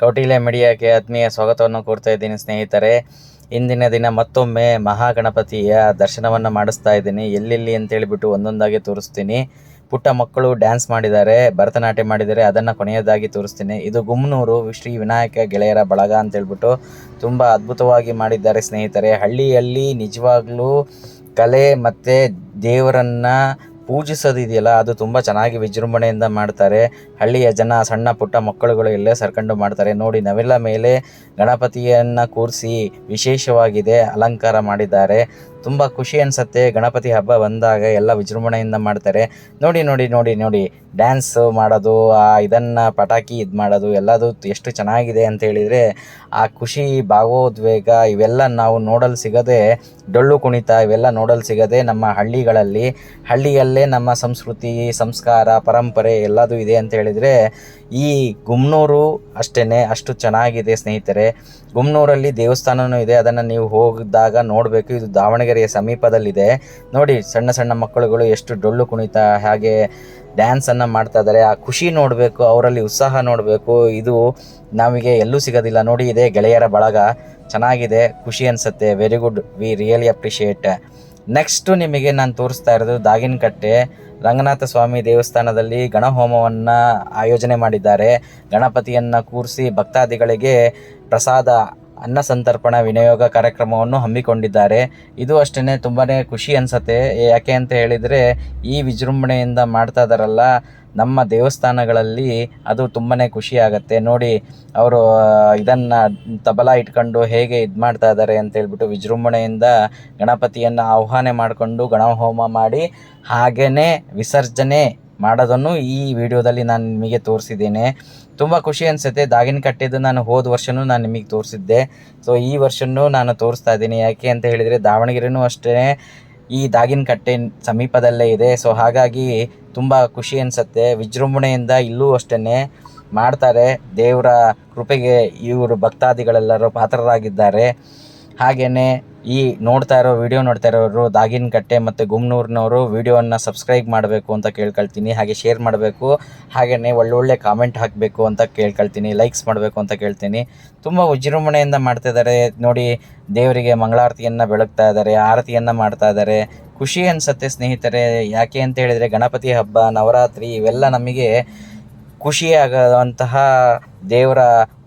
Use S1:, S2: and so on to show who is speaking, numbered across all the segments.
S1: ಕೌಟಿಲ್ಯ ಮೀಡಿಯಾಗೆ ಆತ್ಮೀಯ ಸ್ವಾಗತವನ್ನು ಕೋರ್ತಾ ಇದ್ದೀನಿ ಸ್ನೇಹಿತರೆ. ಇಂದಿನ ದಿನ ಮತ್ತೊಮ್ಮೆ ಮಹಾಗಣಪತಿಯ ದರ್ಶನವನ್ನು ಮಾಡಿಸ್ತಾ ಇದ್ದೀನಿ. ಎಲ್ಲೆಲ್ಲಿ ಅಂತ ಹೇಳಿಬಿಟ್ಟು ಒಂದೊಂದಾಗಿ ತೋರಿಸ್ತೀನಿ. ಪುಟ್ಟ ಮಕ್ಕಳು ಡ್ಯಾನ್ಸ್ ಮಾಡಿದ್ದಾರೆ, ಭರತನಾಟ್ಯ ಮಾಡಿದರೆ ಅದನ್ನು ಕೊನೆಯದಾಗಿ ತೋರಿಸ್ತೀನಿ. ಇದು ಗುಮ್ನೂರು ಶ್ರೀ ವಿನಾಯಕ ಗೆಳೆಯರ ಬಳಗ ಅಂತ ಹೇಳ್ಬಿಟ್ಟು ತುಂಬ ಅದ್ಭುತವಾಗಿ ಮಾಡಿದ್ದಾರೆ ಸ್ನೇಹಿತರೆ. ಹಳ್ಳಿಯಲ್ಲಿ ನಿಜವಾಗ್ಲೂ ಕಲೆ ಮತ್ತು ದೇವರನ್ನು ಪೂಜಿಸೋದಿದೆಯಲ್ಲ, ಅದು ತುಂಬ ಚೆನ್ನಾಗಿ ವಿಜೃಂಭಣೆಯಿಂದ ಮಾಡ್ತಾರೆ. ಹಳ್ಳಿಯ ಜನ, ಸಣ್ಣ ಪುಟ್ಟ ಮಕ್ಕಳುಗಳು ಎಲ್ಲೇ ಸರ್ಕೊಂಡು ಮಾಡ್ತಾರೆ. ನೋಡಿ ನವೆಲ್ಲ ಮೇಲೆ ಗಣಪತಿಯನ್ನು ಕೂರಿಸಿ ವಿಶೇಷವಾಗಿದೆ ಅಲಂಕಾರ ಮಾಡಿದ್ದಾರೆ. ತುಂಬ ಖುಷಿ ಅನಿಸುತ್ತೆ. ಗಣಪತಿ ಹಬ್ಬ ಬಂದಾಗ ಎಲ್ಲ ವಿಜೃಂಭಣೆಯಿಂದ ಮಾಡ್ತಾರೆ. ನೋಡಿ ನೋಡಿ ನೋಡಿ ನೋಡಿ ಡ್ಯಾನ್ಸ್ ಮಾಡೋದು, ಆ ಇದನ್ನು ಪಟಾಕಿ ಇದು ಮಾಡೋದು, ಎಲ್ಲದು ಎಷ್ಟು ಚೆನ್ನಾಗಿದೆ ಅಂತ ಹೇಳಿದರೆ, ಆ ಖುಷಿ, ಭಾವೋದ್ವೇಗ ಇವೆಲ್ಲ ನಾವು ನೋಡಲು ಸಿಗದೆ, ಡೊಳ್ಳು ಕುಣಿತ ಇವೆಲ್ಲ ನೋಡಲು ಸಿಗದೆ ನಮ್ಮ ಹಳ್ಳಿಗಳಲ್ಲಿ, ಹಳ್ಳಿಯಲ್ಲೇ ನಮ್ಮ ಸಂಸ್ಕೃತಿ, ಸಂಸ್ಕಾರ, ಪರಂಪರೆ ಎಲ್ಲದೂ ಇದೆ ಅಂತ ಹೇಳಿದರೆ, ಈ ಗುಮ್ನೂರು ಅಷ್ಟೇ ಅಷ್ಟು ಚೆನ್ನಾಗಿದೆ ಸ್ನೇಹಿತರೆ. ಗುಮ್ನೂರಲ್ಲಿ ದೇವಸ್ಥಾನವೂ ಇದೆ. ಅದನ್ನು ನೀವು ಹೋಗಿದ್ದಾಗ ನೋಡಬೇಕು. ಇದು ದಾವಣಗೆರೆಯ ಸಮೀಪದಲ್ಲಿದೆ. ನೋಡಿ, ಸಣ್ಣ ಸಣ್ಣ ಮಕ್ಕಳುಗಳು ಎಷ್ಟು ಡೊಳ್ಳು ಕುಣಿತ, ಹಾಗೆ ಡ್ಯಾನ್ಸನ್ನು ಮಾಡ್ತಾ ಇದ್ದಾರೆ. ಆ ಖುಷಿ ನೋಡಬೇಕು, ಅವರಲ್ಲಿ ಉತ್ಸಾಹ ನೋಡಬೇಕು. ಇದು ನಮಗೆ ಎಲ್ಲೂ ಸಿಗೋದಿಲ್ಲ. ನೋಡಿ, ಇದೆ ಗೆಳೆಯರ ಬಳಗ. ಚೆನ್ನಾಗಿದೆ, ಖುಷಿ ಅನಿಸುತ್ತೆ. Very good we really appreciate next ನಿಮಗೆ ನಾನು ತೋರಿಸ್ತಾ ಇರೋದು ದಾಗಿನಕಟ್ಟೆ. ರಂಗನಾಥ ಸ್ವಾಮಿ ದೇವಸ್ಥಾನದಲ್ಲಿ ಗಣಹೋಮವನ್ನು ಆಯೋಜನೆ ಮಾಡಿದ್ದಾರೆ. ಗಣಪತಿಯನ್ನು ಕೂರಿಸಿ ಭಕ್ತಾದಿಗಳಿಗೆ ಪ್ರಸಾದ ಅನ್ನ ಸಂತರ್ಪಣ, ವಿನಿಯೋಗ ಕಾರ್ಯಕ್ರಮವನ್ನು ಹಮ್ಮಿಕೊಂಡಿದ್ದಾರೆ. ಇದು ಅಷ್ಟೇ ತುಂಬಾ ಖುಷಿ ಅನಿಸತ್ತೆ. ಯಾಕೆ ಅಂತ ಹೇಳಿದರೆ, ಈ ವಿಜೃಂಭಣೆಯಿಂದ ಮಾಡ್ತಾ ಇದ್ದಾರಲ್ಲ ನಮ್ಮ ದೇವಸ್ಥಾನಗಳಲ್ಲಿ ಅದು ತುಂಬಾ ಖುಷಿ ಆಗುತ್ತೆ. ನೋಡಿ, ಅವರು ಇದನ್ನು ತಬಲ ಇಟ್ಕೊಂಡು ಹೇಗೆ ಇದು ಮಾಡ್ತಾ ಇದ್ದಾರೆ ಅಂತ ಹೇಳ್ಬಿಟ್ಟು ವಿಜೃಂಭಣೆಯಿಂದ ಗಣಪತಿಯನ್ನು ಆಹ್ವಾನ ಮಾಡಿಕೊಂಡು ಗಣಹೋಮ ಮಾಡಿ ಹಾಗೆಯೇ ವಿಸರ್ಜನೆ ಮಾಡೋದನ್ನು ಈ ವಿಡಿಯೋದಲ್ಲಿ ನಾನು ನಿಮಗೆ ತೋರಿಸಿದ್ದೇನೆ. ತುಂಬ ಖುಷಿ ಅನಿಸುತ್ತೆ. ದಾಗಿನ ಕಟ್ಟೆದು ನಾನು ಹೋದ ವರ್ಷವೂ ನಾನು ನಿಮಗೆ ತೋರಿಸಿದ್ದೆ. ಸೊ ಈ ವರ್ಷವೂ ನಾನು ತೋರಿಸ್ತಾ ಇದ್ದೀನಿ. ಯಾಕೆ ಅಂತ ಹೇಳಿದರೆ ದಾವಣಗೆರೆನೂ ಅಷ್ಟೇ ಈ ದಾಗಿನ ಕಟ್ಟೆ ಸಮೀಪದಲ್ಲೇ ಇದೆ. ಸೊ ಹಾಗಾಗಿ ತುಂಬ ಖುಷಿ ಅನಿಸುತ್ತೆ. ವಿಜೃಂಭಣೆಯಿಂದ ಇಲ್ಲೂ ಅಷ್ಟೇ ಮಾಡ್ತಾರೆ. ದೇವರ ಕೃಪೆಗೆ ಇವರು ಭಕ್ತಾದಿಗಳೆಲ್ಲರೂ ಪಾತ್ರರಾಗಿದ್ದಾರೆ. ಹಾಗೆಯೇ ಈ ನೋಡ್ತಾ ಇರೋ ವಿಡಿಯೋ ನೋಡ್ತಾ ಇರೋರು ದಾಗಿನ ಕಟ್ಟೆ ಮತ್ತು ಗುಮ್ನೂರ್ನವರು ವಿಡಿಯೋವನ್ನು ಸಬ್ಸ್ಕ್ರೈಬ್ ಮಾಡಬೇಕು ಅಂತ ಕೇಳ್ಕೊಳ್ತೀನಿ. ಹಾಗೆ ಶೇರ್ ಮಾಡಬೇಕು. ಹಾಗೆಯೇ ಒಳ್ಳೊಳ್ಳೆ ಕಾಮೆಂಟ್ ಹಾಕಬೇಕು ಅಂತ ಕೇಳ್ಕೊಳ್ತೀನಿ. ಲೈಕ್ಸ್ ಮಾಡಬೇಕು ಅಂತ ಕೇಳ್ತೀನಿ. ತುಂಬ ವಿಜೃಂಭಣೆಯಿಂದ ಮಾಡ್ತಾ ಇದ್ದಾರೆ ನೋಡಿ, ದೇವರಿಗೆ ಮಂಗಳಾರತಿಯನ್ನು ಬೆಳಗ್ತಾ ಇದ್ದಾರೆ ಆರತಿಯನ್ನು ಮಾಡ್ತಾ ಇದ್ದಾರೆ ಖುಷಿ ಅನಿಸುತ್ತೆ ಸ್ನೇಹಿತರೆ. ಯಾಕೆ ಅಂತ ಹೇಳಿದರೆ ಗಣಪತಿ ಹಬ್ಬ, ನವರಾತ್ರಿ ಇವೆಲ್ಲ ನಮಗೆ ಖುಷಿಯಾಗುವಂತಹ ದೇವರ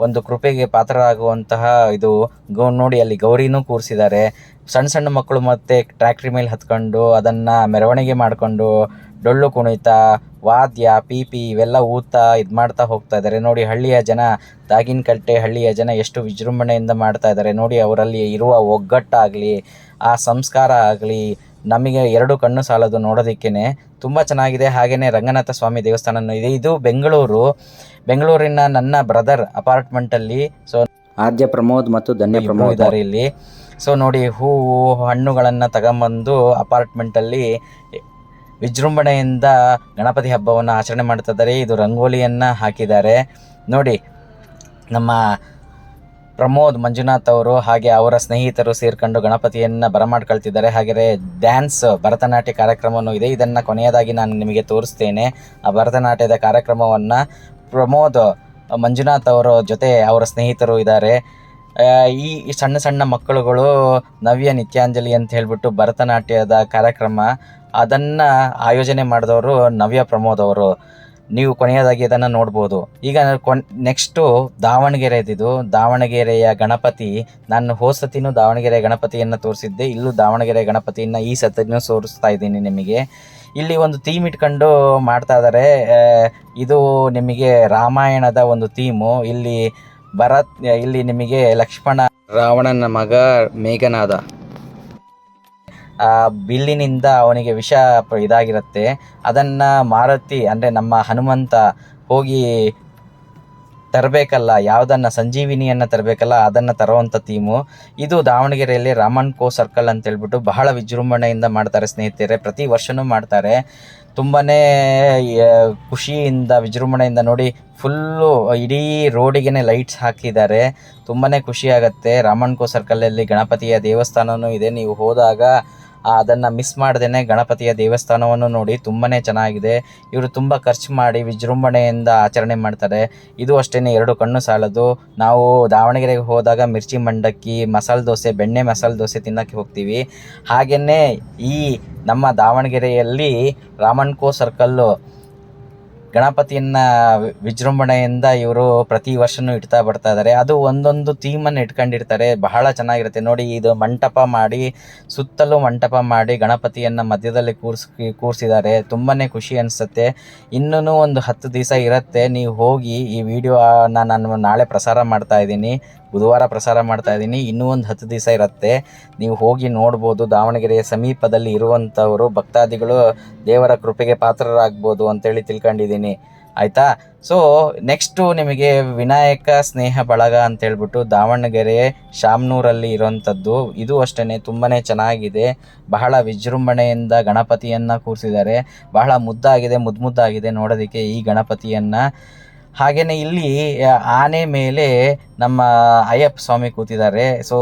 S1: ಒಂದು ಕೃಪೆಗೆ ಪಾತ್ರರಾಗುವಂತಹ ಇದು ಗೌ, ನೋಡಿ ಅಲ್ಲಿ ಗೌರಿನೂ ಕೂರಿಸಿದ್ದಾರೆ. ಸಣ್ಣ ಸಣ್ಣ ಮಕ್ಕಳು ಮತ್ತೆ ಟ್ರ್ಯಾಕ್ಟ್ರಿ ಮೇಲೆ ಹತ್ಕೊಂಡು ಅದನ್ನು ಮೆರವಣಿಗೆ ಮಾಡಿಕೊಂಡು ಡೊಳ್ಳು ಕುಣಿತ, ವಾದ್ಯ, ಪೀಪಿ ಇವೆಲ್ಲ ಊತ ಇದು ಮಾಡ್ತಾ ಹೋಗ್ತಾ ಇದ್ದಾರೆ. ನೋಡಿ ಹಳ್ಳಿಯ ಜನ, ದಾಗಿನಕಟ್ಟೆ ಹಳ್ಳಿಯ ಜನ ಎಷ್ಟು ವಿಜೃಂಭಣೆಯಿಂದ ಮಾಡ್ತಾ ಇದ್ದಾರೆ. ನೋಡಿ ಅವರಲ್ಲಿ ಇರುವ ಒಗ್ಗಟ್ಟಾಗಲಿ, ಆ ಸಂಸ್ಕಾರ ಆಗಲಿ ನಮಗೆ ಎರಡು ಕಣ್ಣು ಸಾಲದು ನೋಡೋದಕ್ಕೇ ತುಂಬ ಚೆನ್ನಾಗಿದೆ. ಹಾಗೆಯೇ ರಂಗನಾಥ ಸ್ವಾಮಿ ದೇವಸ್ಥಾನ ಇದೆ. ಇದು ಬೆಂಗಳೂರು. ಬೆಂಗಳೂರಿನ ನನ್ನ ಬ್ರದರ್ ಅಪಾರ್ಟ್ಮೆಂಟಲ್ಲಿ. ಸೊ ಆದ್ಯ ಪ್ರಮೋದ್ ಮತ್ತು ಧನ್ಯ ಪ್ರಮೋದ್. ಇದ್ದಾರೆ ಇಲ್ಲಿ. ಸೊ ನೋಡಿ ಹೂವು ಹಣ್ಣುಗಳನ್ನು ತಗೊಂಬಂದು ಅಪಾರ್ಟ್ಮೆಂಟಲ್ಲಿ ವಿಜೃಂಭಣೆಯಿಂದ ಗಣಪತಿ ಹಬ್ಬವನ್ನು ಆಚರಣೆ ಮಾಡ್ತಾ ಇದ್ದಾರೆ. ಇದು ರಂಗೋಲಿಯನ್ನು ಹಾಕಿದ್ದಾರೆ. ನೋಡಿ ನಮ್ಮ ಪ್ರಮೋದ್ ಮಂಜುನಾಥ್ ಅವರು ಹಾಗೆ ಅವರ ಸ್ನೇಹಿತರು ಸೇರ್ಕೊಂಡು ಗಣಪತಿಯನ್ನು ಬರಮಾಡ್ಕೊಳ್ತಿದ್ದಾರೆ. ಹಾಗೆಯೇ ಡ್ಯಾನ್ಸ್, ಭರತನಾಟ್ಯ ಕಾರ್ಯಕ್ರಮವೂ ಇದೆ. ಇದನ್ನು ಕೊನೆಯದಾಗಿ ನಾನು ನಿಮಗೆ ತೋರಿಸ್ತೇನೆ. ಆ ಭರತನಾಟ್ಯದ ಕಾರ್ಯಕ್ರಮವನ್ನು ಪ್ರಮೋದ್, ಮಂಜುನಾಥ್ ಅವರ ಜೊತೆ ಅವರ ಸ್ನೇಹಿತರು ಇದ್ದಾರೆ. ಈ ಈ ಸಣ್ಣ ಸಣ್ಣ ಮಕ್ಕಳುಗಳು ನವ್ಯ ನಿತ್ಯಾಂಜಲಿ ಅಂತ ಹೇಳ್ಬಿಟ್ಟು ಭರತನಾಟ್ಯದ ಕಾರ್ಯಕ್ರಮ, ಅದನ್ನು ಆಯೋಜನೆ ಮಾಡಿದವರು ನವ್ಯ ಪ್ರಮೋದ್ ಅವರು. ನೀವು ಕೊನೆಯದಾಗಿ ಇದನ್ನು ನೋಡ್ಬೋದು. ಈಗ ಕೊನ್ ನೆಕ್ಸ್ಟು ದಾವಣಗೆರೆದಿದು ದಾವಣಗೆರೆಯ ಗಣಪತಿ, ನಾನು ಹೋದ ಸತಿನೂ ದಾವಣಗೆರೆ ಗಣಪತಿಯನ್ನು ತೋರಿಸಿದ್ದೆ. ಇಲ್ಲೂ ದಾವಣಗೆರೆ ಗಣಪತಿಯನ್ನು ಈ ಸತಿನೂ ತೋರಿಸ್ತಾ ಇದ್ದೀನಿ ನಿಮಗೆ. ಇಲ್ಲಿ ಒಂದು ಥೀಮ್ ಇಟ್ಕೊಂಡು ಮಾಡ್ತಾ ಇದ್ದಾರೆ ಇದು ನಿಮಗೆ ರಾಮಾಯಣದ ಒಂದು ಥೀಮು ಇಲ್ಲಿ ಭರತ್, ಇಲ್ಲಿ ನಿಮಗೆ ಲಕ್ಷ್ಮಣ, ರಾವಣನ ಮಗ ಮೇಘನಾದ. ಬಿಲ್ಲಿನಿಂದ ಅವನಿಗೆ ವಿಷ ಇದಾಗಿರುತ್ತೆ. ಅದನ್ನು ಮಾರುತಿ, ಅಂದರೆ ನಮ್ಮ ಹನುಮಂತ ಹೋಗಿ ತರಬೇಕಲ್ಲ, ಯಾವುದನ್ನು ಸಂಜೀವಿನಿಯನ್ನು ತರಬೇಕಲ್ಲ, ಅದನ್ನು ತರುವಂಥ ಥೀಮು. ಇದು ದಾವಣಗೆರೆಯಲ್ಲಿ ರಾಮನ್ ಕೋ ಸರ್ಕಲ್ ಅಂತ ಹೇಳ್ಬಿಟ್ಟು ಬಹಳ ವಿಜೃಂಭಣೆಯಿಂದ ಮಾಡ್ತಾರೆ ಸ್ನೇಹಿತರೆ. ಪ್ರತಿ ವರ್ಷವೂ ಮಾಡ್ತಾರೆ. ತುಂಬಾ ಖುಷಿಯಿಂದ, ವಿಜೃಂಭಣೆಯಿಂದ ನೋಡಿ ಫುಲ್ಲು ಇಡೀ ರೋಡಿಗೆ ಲೈಟ್ಸ್ ಹಾಕಿದ್ದಾರೆ. ತುಂಬಾ ಖುಷಿಯಾಗತ್ತೆ. ರಾಮನ್ ಕೋ ಸರ್ಕಲಲ್ಲಿ ಗಣಪತಿಯ ದೇವಸ್ಥಾನವೂ ಇದೆ. ನೀವು ಹೋದಾಗ ಅದನ್ನು ಮಿಸ್ ಮಾಡ್ದೇನೆ ಗಣಪತಿಯ ದೇವಸ್ಥಾನವನ್ನು ನೋಡಿ ತುಂಬಾ ಚೆನ್ನಾಗಿದೆ. ಇವರು ತುಂಬ ಖರ್ಚು ಮಾಡಿ ವಿಜೃಂಭಣೆಯಿಂದ ಆಚರಣೆ ಮಾಡ್ತಾರೆ. ಇದು ಅಷ್ಟೇ ಎರಡು ಕಣ್ಣು ಸಾಲದು. ನಾವು ದಾವಣಗೆರೆಗೆ ಹೋದಾಗ ಮಿರ್ಚಿ ಮಂಡಕ್ಕಿ, ಮಸಾಲೆ ದೋಸೆ, ಬೆಣ್ಣೆ ಮಸಾಲೆ ದೋಸೆ ತಿನ್ನೋಕ್ಕೆ ಹೋಗ್ತೀವಿ. ಹಾಗೆಯೇ ಈ ನಮ್ಮ ದಾವಣಗೆರೆಯಲ್ಲಿ ರಾಮಣ್ಕೋ ಸರ್ಕಲ್ಲು ಗಣಪತಿಯನ್ನ ವಿಜೃಂಭಣೆಯಿಂದ ಇವರು ಪ್ರತಿ ವರ್ಷನೂ ಇಡ್ತಾ ಬರ್ತಾ ಇದ್ದಾರೆ ಅದು ಒಂದೊಂದು ಥೀಮನ್ನು ಇಟ್ಕೊಂಡಿರ್ತಾರೆ. ಬಹಳ ಚೆನ್ನಾಗಿರುತ್ತೆ. ನೋಡಿ, ಇದು ಮಂಟಪ ಮಾಡಿ, ಸುತ್ತಲೂ ಮಂಟಪ ಮಾಡಿ ಗಣಪತಿಯನ್ನು ಮಧ್ಯದಲ್ಲಿ ಕೂರ್ಸ್, ಕೂರಿಸಿದ್ದಾರೆ. ತುಂಬಾ ಖುಷಿ ಅನಿಸುತ್ತೆ. ಇನ್ನೂ ಒಂದು ಹತ್ತು ದಿವಸ ಇರುತ್ತೆ. ನೀವು ಹೋಗಿ ಈ ವಿಡಿಯೋ ನಾನು ನಾಳೆ ಪ್ರಸಾರ ಮಾಡ್ತಾ ಇದ್ದೀನಿ. ಬುಧವಾರ ಪ್ರಸಾರ ಮಾಡ್ತಾ ಇದ್ದೀನಿ. ಇನ್ನೂ ಒಂದು ಹತ್ತು ದಿವಸ ಇರುತ್ತೆ. ನೀವು ಹೋಗಿ ನೋಡ್ಬೋದು. ದಾವಣಗೆರೆಯ ಸಮೀಪದಲ್ಲಿ ಇರುವಂಥವರು ಭಕ್ತಾದಿಗಳು ದೇವರ ಕೃಪೆಗೆ ಪಾತ್ರರಾಗ್ಬೋದು ಅಂತೇಳಿ ತಿಳ್ಕೊಂಡಿದ್ದೀನಿ. ಆಯಿತಾ? ಸೊ ನೆಕ್ಸ್ಟು ನಿಮಗೆ ವಿನಾಯಕ ಸ್ನೇಹ ಬಳಗ ಅಂತ ಹೇಳ್ಬಿಟ್ಟು ದಾವಣಗೆರೆ ಶಾಮ್ನೂರಲ್ಲಿ ಇರೋಂಥದ್ದು ಇದು ಅಷ್ಟೇ ತುಂಬಾ ಚೆನ್ನಾಗಿದೆ. ಬಹಳ ವಿಜೃಂಭಣೆಯಿಂದ ಗಣಪತಿಯನ್ನು ಕೂರಿಸಿದ್ದಾರೆ. ಬಹಳ ಮುದ್ದಾಗಿದೆ ಮುದ್ದು ಮುದ್ದಾಗಿದೆ ನೋಡೋದಕ್ಕೆ ಈ ಗಣಪತಿಯನ್ನು. ಹಾಗೆಯೇ ಇಲ್ಲಿ ಆನೆ ಮೇಲೆ ನಮ್ಮ ಅಯ್ಯಪ್ಪ ಸ್ವಾಮಿ ಕೂತಿದ್ದಾರೆ. ಸೊ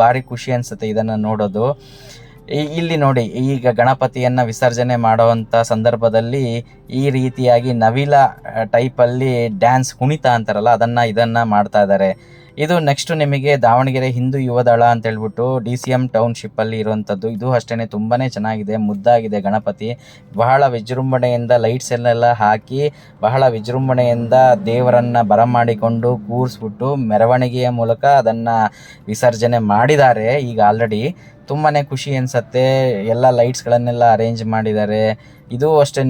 S1: ಭಾರಿ ಖುಷಿ ಅನಿಸುತ್ತೆ ಇದನ್ನು ನೋಡೋದು. ಇಲ್ಲಿ ನೋಡಿ, ಈಗ ಗಣಪತಿಯನ್ನು ವಿಸರ್ಜನೆ ಮಾಡುವಂಥ ಸಂದರ್ಭದಲ್ಲಿ ಈ ರೀತಿಯಾಗಿ ನವಿಲ ಟೈಪಲ್ಲಿ ಡ್ಯಾನ್ಸ್ ಕುಣಿತ ಅಂತಾರಲ್ಲ, ಅದನ್ನು, ಇದನ್ನು ಮಾಡ್ತಾ ಇದ್ದಾರೆ. ಇದು ನೆಕ್ಸ್ಟ್ ನಿಮಗೆ ದಾವಣಗೆರೆ ಹಿಂದೂ ಯುವದಳ ಅಂತ ಹೇಳ್ಬಿಟ್ಟು ಡಿ ಸಿ ಎಂ ಟೌನ್ಶಿಪ್ ಅಲ್ಲಿ ಇರುವಂಥದ್ದು ಇದು ಅಷ್ಟೇ ತುಂಬಾನೇ ಚೆನ್ನಾಗಿದೆ, ಮುದ್ದಾಗಿದೆ ಗಣಪತಿ. ಬಹಳ ವಿಜೃಂಭಣೆಯಿಂದ ಲೈಟ್ಸ್ ಎಲ್ಲ ಹಾಕಿ, ಬಹಳ ವಿಜೃಂಭಣೆಯಿಂದ ದೇವರನ್ನ ಬರಮಾಡಿಕೊಂಡು ಕೂರಿಸ್ಬಿಟ್ಟು ಮೆರವಣಿಗೆಯ ಮೂಲಕ ಅದನ್ನ ವಿಸರ್ಜನೆ ಮಾಡಿದ್ದಾರೆ ಈಗ ಆಲ್ರೆಡಿ ತುಂಬಾ ಖುಷಿ ಅನ್ಸತ್ತೆ. ಎಲ್ಲ ಲೈಟ್ಸ್ಗಳನ್ನೆಲ್ಲ ಅರೇಂಜ್ ಮಾಡಿದ್ದಾರೆ. ಇದು ಅಷ್ಟೇ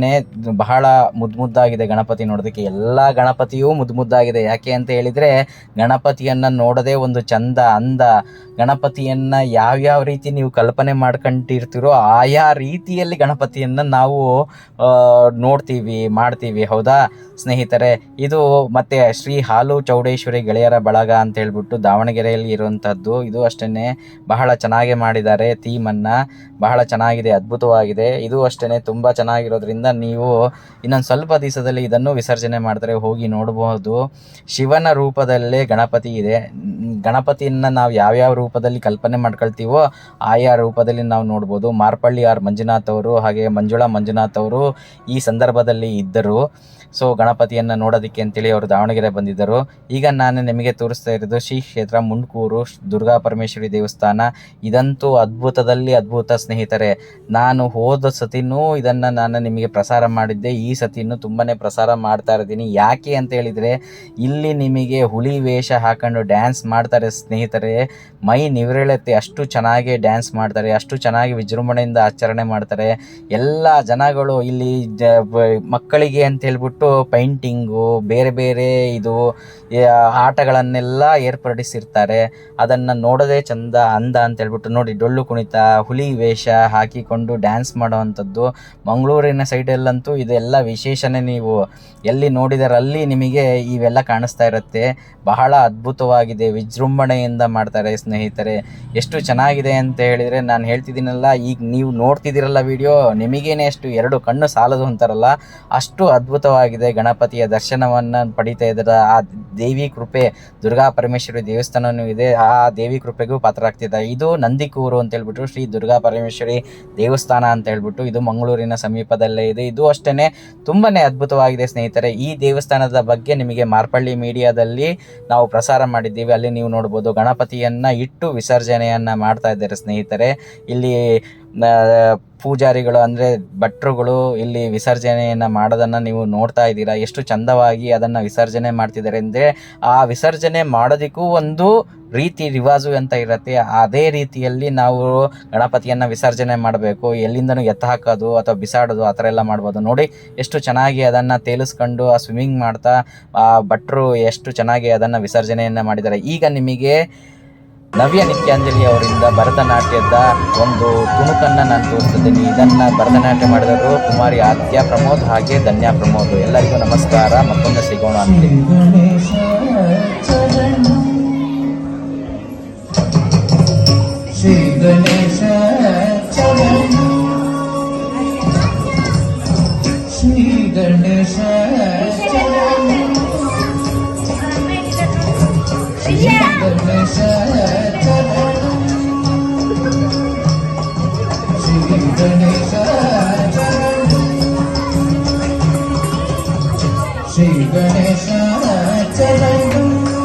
S1: ಬಹಳ ಮುದ್ದು ಮುದ್ದಾಗಿದೆ ಗಣಪತಿ ನೋಡೋದಕ್ಕೆ. ಎಲ್ಲ ಗಣಪತಿಯೂ ಮುದ್ದು ಮುದ್ದಾಗಿದೆ. ಯಾಕೆ ಅಂತ ಹೇಳಿದರೆ, ಗಣಪತಿಯನ್ನು ನೋಡೋದೇ ಒಂದು ಚಂದ ಅಂದ ಗಣಪತಿಯನ್ನು ಯಾವ್ಯಾವ ರೀತಿ ನೀವು ಕಲ್ಪನೆ ಮಾಡ್ಕೊಂಡಿರ್ತೀರೋ ಆಯಾ ರೀತಿಯಲ್ಲಿ ಗಣಪತಿಯನ್ನು ನಾವು ನೋಡ್ತೀವಿ, ಮಾಡ್ತೀವಿ. ಹೌದಾ? ಸ್ನೇಹಿತರೆ, ಇದು ಮತ್ತೆ ಶ್ರೀ ಹಾಲು ಚೌಡೇಶ್ವರಿ ಗೆಳೆಯರ ಬಳಗ ಅಂತ ಹೇಳ್ಬಿಟ್ಟು ದಾವಣಗೆರೆಯಲ್ಲಿ ಇರುವಂಥದ್ದು ಇದು ಅಷ್ಟೇ ಬಹಳ ಚೆನ್ನಾಗಿ ಮಾಡಿದ್ದಾರೆ ಥೀಮನ್ನು. ಬಹಳ ಚೆನ್ನಾಗಿದೆ, ಅದ್ಭುತವಾಗಿದೆ. ಇದು ಅಷ್ಟೇ ತುಂಬ ಚೆನ್ನಾಗಿರೋದ್ರಿಂದ ನೀವು ಇನ್ನೊಂದು ಸ್ವಲ್ಪ ದಿವಸದಲ್ಲಿ ಇದನ್ನು ವಿಸರ್ಜನೆ ಮಾಡಿದ್ರೆ ಹೋಗಿ ನೋಡಬಹುದು ಶಿವನ ರೂಪದಲ್ಲೇ ಗಣಪತಿ ಇದೆ. ಗಣಪತಿಯನ್ನು ನಾವು ಯಾವ್ಯಾವ ರೂಪದಲ್ಲಿ ಕಲ್ಪನೆ ಮಾಡ್ಕೊಳ್ತೀವೋ ಆಯಾ ರೂಪದಲ್ಲಿ ನಾವು ನೋಡ್ಬೋದು. ಮಾರ್ಪಳ್ಳಿ ಆರ್ ಮಂಜುನಾಥ್ ಅವರು ಹಾಗೆ ಮಂಜುಳಾ ಮಂಜುನಾಥ್ ಅವರು ಈ ಸಂದರ್ಭದಲ್ಲಿ ಇದ್ದರು. ಸೊ ಗಣಪತಿಯನ್ನು ನೋಡೋದಕ್ಕೆ ಅಂತೇಳಿ ಅವರು ದಾವಣಗೆರೆ ಬಂದಿದ್ದರು. ಈಗ ನಾನು ನಿಮಗೆ ತೋರಿಸ್ತಾ ಇರೋದು ಶ್ರೀ ಕ್ಷೇತ್ರ ಮುಂಡ್ಕೂರು ದುರ್ಗಾ ಪರಮೇಶ್ವರಿ ದೇವಸ್ಥಾನ. ಇದಂತೂ ಅದ್ಭುತದಲ್ಲಿ ಅದ್ಭುತ ಸ್ನೇಹಿತರೆ. ನಾನು ಹೋದ ಸತಿನೂ ಇದನ್ನು ನಾನು ನಿಮಗೆ ಪ್ರಸಾರ ಮಾಡಿದ್ದೆ. ಈ ಸತಿನೂ ತುಂಬಾ ಪ್ರಸಾರ ಮಾಡ್ತಾ ಇದ್ದೀನಿ. ಯಾಕೆ ಅಂತ ಹೇಳಿದರೆ, ಇಲ್ಲಿ ನಿಮಗೆ ಹುಲಿ ವೇಷ ಹಾಕೊಂಡು ಡ್ಯಾನ್ಸ್ ಮಾಡ್ತಾರೆ ಸ್ನೇಹಿತರೆ, ಮೈ ನಿವಿರಳತೆ ಅಷ್ಟು ಚೆನ್ನಾಗಿ ಡ್ಯಾನ್ಸ್ ಮಾಡ್ತಾರೆ, ಅಷ್ಟು ಚೆನ್ನಾಗಿ ವಿಜೃಂಭಣೆಯಿಂದ ಆಚರಣೆ ಮಾಡ್ತಾರೆ. ಎಲ್ಲ ಜನಗಳು ಇಲ್ಲಿ ಮಕ್ಕಳಿಗೆ ಅಂತ ಹೇಳ್ಬಿಟ್ಟು ಪೈಂಟಿಂಗು, ಬೇರೆ ಬೇರೆ ಇದು ಆಟಗಳನ್ನೆಲ್ಲ ಏರ್ಪಡಿಸಿರ್ತಾರೆ. ಅದನ್ನು ನೋಡೋದೇ ಚಂದ, ಅಂದ ಅಂತ ಹೇಳ್ಬಿಟ್ಟು ನೋಡಿ, ಡೊಳ್ಳು ಕುಣಿತ, ಹುಲಿ ವೇಷ ಹಾಕಿಕೊಂಡು ಡ್ಯಾನ್ಸ್ ಮಾಡೋವಂಥದ್ದು ಮಂಗಳೂರಿನ ಸೈಡಲ್ಲಂತೂ ಇದೆಲ್ಲ ವಿಶೇಷನೇ ನೀವು ಎಲ್ಲಿ ನೋಡಿದರೆ ಅಲ್ಲಿ ನಿಮಗೆ ಇವೆಲ್ಲ ಕಾಣಿಸ್ತಾ ಇರುತ್ತೆ. ಬಹಳ ಅದ್ಭುತವಾಗಿದೆ ವಿಜೃಂಭಣೆಯಿಂದ ಮಾಡ್ತಾರೆ ಸ್ನೇಹಿತರೆ. ಎಷ್ಟು ಚೆನ್ನಾಗಿದೆ ಅಂತ ಹೇಳಿದರೆ ನಾನು ಹೇಳ್ತಿದ್ದೀನಲ್ಲ, ಈಗ ನೀವು ನೋಡ್ತಿದ್ದೀರಲ್ಲ ವಿಡಿಯೋ, ನಿಮಗೇನೆ ಅಷ್ಟು ಎರಡು ಕಣ್ಣು ಸಾಲದು ಅಂತಾರಲ್ಲ, ಅಷ್ಟು ಅದ್ಭುತವಾಗಿದೆ ಗಣಪತಿಯ ದರ್ಶನವನ್ನು ಪಡಿತಾ ಇದ್ದರ. ಆ ದೇವಿ ಕೃಪೆ ದುರ್ಗಾ ಪರಮೇಶ್ವರಿ ದೇವಸ್ಥಾನವೂ ಇದೆ, ಆ ದೇವಿ ಕೃಪೆಗೂ ಪಾತ್ರರಾಗ್ತಿದ್ದಾರೆ. ಇದು ನಂದಿಕೂರು ಅಂತ ಹೇಳ್ಬಿಟ್ಟು ಶ್ರೀ ದುರ್ಗಾ ಪರಮೇಶ್ವರಿ ದೇವಸ್ಥಾನ ಅಂತ ಹೇಳ್ಬಿಟ್ಟು ಇದು ಮಂಗಳೂರಿನ ಸಮೀಪದಲ್ಲೇ ಇದೆ. ಇದು ಅಷ್ಟೇ ತುಂಬಾ ಅದ್ಭುತವಾಗಿದೆ ಸ್ನೇಹಿತರೆ. ಈ ದೇವಸ್ಥಾನದ ಬಗ್ಗೆ ನಿಮಗೆ ಮಾರ್ಪಳ್ಳಿ ಮೀಡಿಯಾದಲ್ಲಿ ನಾವು ಪ್ರಸಾರ ಮಾಡಿದ್ದೀವಿ. ಅಲ್ಲಿ ನೀವು ನೋಡ್ಬೋದು. ಗಣಪತಿಯನ್ನು ಇಟ್ಟು ವಿಸರ್ಜನೆಯನ್ನು ಮಾಡ್ತಾ ಇದ್ದಾರೆ ಸ್ನೇಹಿತರೆ. ಇಲ್ಲಿ ಪೂಜಾರಿಗಳು ಅಂದರೆ ಭಟ್ರುಗಳು ಇಲ್ಲಿ ವಿಸರ್ಜನೆಯನ್ನು ಮಾಡೋದನ್ನು ನೀವು ನೋಡ್ತಾ ಇದ್ದೀರಾ? ಎಷ್ಟು ಚಂದವಾಗಿ ಅದನ್ನು ವಿಸರ್ಜನೆ ಮಾಡ್ತಿದ್ದಾರೆ ಅಂದರೆ ಆ ವಿಸರ್ಜನೆ ಮಾಡೋದಕ್ಕೂ ಒಂದು ರೀತಿ ರಿವಾಜು ಅಂತ ಇರುತ್ತೆ. ಅದೇ ರೀತಿಯಲ್ಲಿ ನಾವು ಗಣಪತಿಯನ್ನು ವಿಸರ್ಜನೆ ಮಾಡಬೇಕು. ಎಲ್ಲಿಂದನೂ ಎತ್ತ ಹಾಕೋದು ಅಥವಾ ಬಿಸಾಡೋದು ಆ ಥರ ಎಲ್ಲ ಮಾಡ್ಬೋದು. ನೋಡಿ, ಎಷ್ಟು ಚೆನ್ನಾಗಿ ಅದನ್ನು ತೇಲಿಸ್ಕೊಂಡು ಆ ಸ್ವಿಮ್ಮಿಂಗ್ ಮಾಡ್ತಾ ಆ ಭಟ್ರು ಎಷ್ಟು ಚೆನ್ನಾಗಿ ಅದನ್ನು ವಿಸರ್ಜನೆಯನ್ನು ಮಾಡಿದ್ದಾರೆ. ಈಗ ನಿಮಗೆ ನವ್ಯ ನಿತ್ಯಾಂಜಲಿ ಅವರಿಂದ ಭರತನಾಟ್ಯದ ಒಂದು ತುಣುಕನ್ನು ನಾನು ತೋರಿಸ್ತಿದ್ದೀನಿ. ಇದನ್ನು ಭರತನಾಟ್ಯ ಮಾಡಿದವರು ಕುಮಾರಿ ಆದ್ಯ ಪ್ರಮೋದ್ ಹಾಗೆ ಧನ್ಯ ಪ್ರಮೋದ್. ಎಲ್ಲರಿಗೂ ನಮಸ್ಕಾರ. ಮತ್ತೊಮ್ಮೆ ಸಿಗೋಣ ಅಂತ
S2: Sri Ganesha, Sri Ganesha,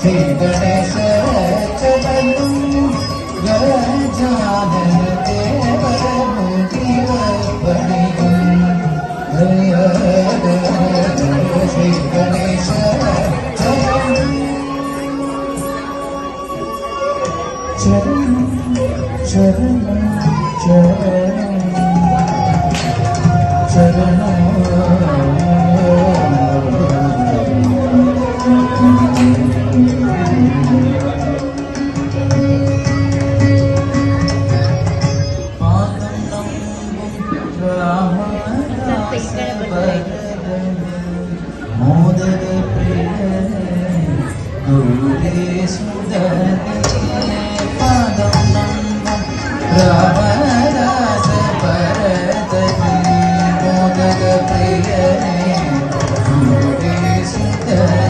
S2: Sri Ganesha, Santa.